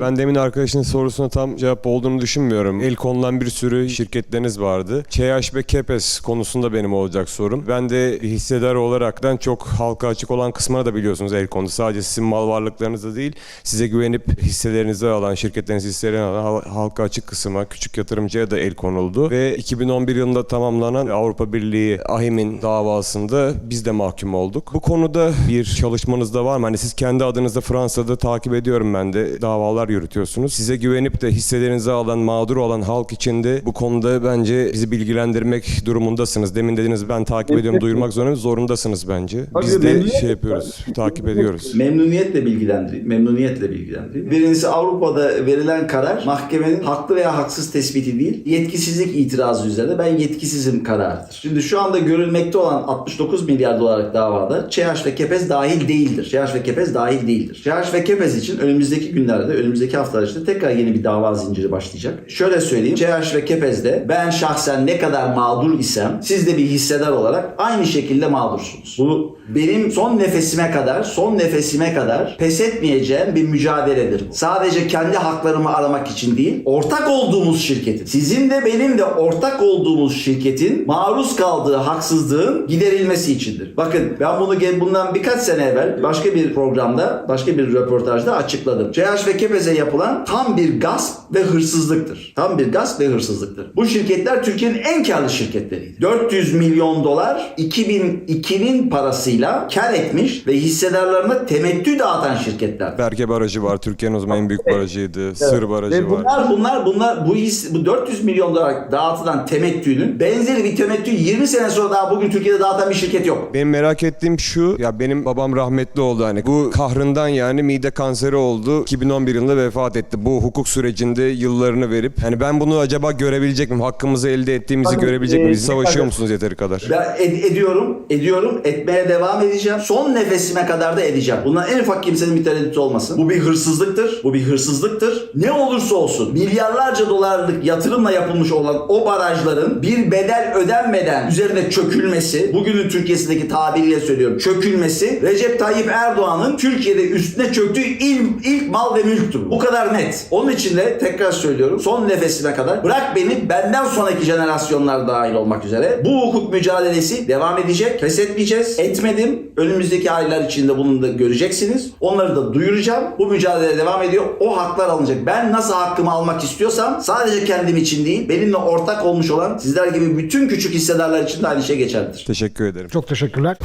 Ben demin arkadaşın sorusuna tam cevap olduğunu düşünmüyorum. El konulan bir sürü şirketleriniz vardı. ÇH ve Kepes konusunda benim olacak sorum. Ben de hissedar olaraktan çok halka açık olan kısmına da biliyorsunuz el konu. Sadece sizin mal varlıklarınızda değil, size güvenip hisselerinizi alan, şirketlerinizi hisselerini alan hal- halka açık kısma, küçük yatırımcıya da el konuldu. Ve 2011 yılında tamamlanan Avrupa Birliği AHİM'in davasında biz de mahkum olduk. Bu konuda bir çalışmanız da var mı? Hani siz kendi adınızda Fransa'da takip ediyorum ben de davalar yürütüyorsunuz. Size güvenip de hisselerinizi alan, mağdur olan halk için de bu konuda bence bizi bilgilendirmek durumundasınız. Demin dediniz ben takip ediyorum, duyurmak zorundayım. Zorundasınız bence. Biz de şey yapıyoruz, takip ediyoruz. Memnuniyetle bilgilendireyim. Memnuniyetle bilgilendireyim. Birincisi Avrupa'da verilen karar mahkemenin haklı veya haksız tespiti değil, yetkisizlik itirazı üzerine ben yetkisizim kararıdır. Şimdi şu anda görülmekte olan 69 milyar dolarlık davada ÇH ve Kepez dahil değildir. ÇH ve Kepez dahil değildir. ÇH ve Kepez için önümüzdeki günlerde, önümüzdeki haftalar içinde tekrar yeni bir dava zinciri başlayacak. Şöyle söyleyeyim. ÇH ve Kepez'de ben şahsen ne kadar mağdur isem siz de bir hissedar olarak aynı şekilde mağdursunuz. Bu benim son nefesime kadar, son nefesime kadar pes etmeyeceğim bir mücadeledir. Sadece kendi haklarımı aramak için değil, ortak olduğumuz şirketin, sizin de benim de ortak olduğumuz şirketin maruz kaldığı haksızlığın giderilmesi içindir. Bakın ben bunu bundan birkaç sene evvel başka bir programda, başka bir röportajda açıkladım. CH ve Kepez'e yapılan tam bir gasp ve hırsızlıktır. Tam bir gasp ve hırsızlıktır. Bu şirketler Türkiye'nin en karlı şirketleriydi. 400 milyon dolar 2002'nin parasıyla kar etmiş ve hissedarlarına temettü dağıtan şirketler. Berke Barajı var, Türkiye'nin o zaman en büyük barajıydı. Sır Barajı Ve var. bunlar bunlar bunlar bu his, bu 400 milyon dolar dağıtılan temettünün benzeri bir temettü 20 sene sonra daha bugün Türkiye'de dağıtan bir şirket yok. Benim merak ettiğim şu, ya benim babam rahmetli oldu hani. Bu kahrından yani mide kanseri oldu. 2011 yılında vefat etti. Bu hukuk sürecinde yıllarını verip. Hani ben bunu acaba görebilecek miyim? Hakkımızı elde ettiğimizi Bakın, görebilecek e, miyiz? ne Savaşıyor musunuz yeteri kadar? Ben ed- ediyorum, ediyorum, etmeye devam edeceğim. Son nefesime kadar da edeceğim. Bundan en ufak kimsenin bir tereddütü olmasın. Bu bir hırsızlıktır. Bu bir hırsızlıktır. Ne olursa olsun milyarlarca dolarlık yatırımla yapılmış olan o barajların bir bedel ödenmeden üzerine çökülmesi, bugünün Türkiye'sindeki tabiriyle söylüyorum, çökülmesi Recep Tayyip Erdoğan'ın Türkiye'de üstüne çöktüğü ilk, ilk mal ve mülktür. Bu kadar net. Onun için de tekrar söylüyorum son nefesime kadar bırak beni benden sonraki jenerasyonlar dahil olmak üzere bu hukuk mücadelesi devam edecek. Pes etmeyeceğiz. Etmedim. Önümüzdeki aylar içinde bunu da göreceksiniz. Onları da duyuracağım. Bu mücadele devam ediyor. O haklar alınacak. Ben nasıl hakkımı almak istiyorsam sadece kendim için değil benimle ortak olmuş olan sizler gibi bütün küçük hissedarlar için de aynı şey geçerlidir. Teşekkür ederim. Çok teşekkürler.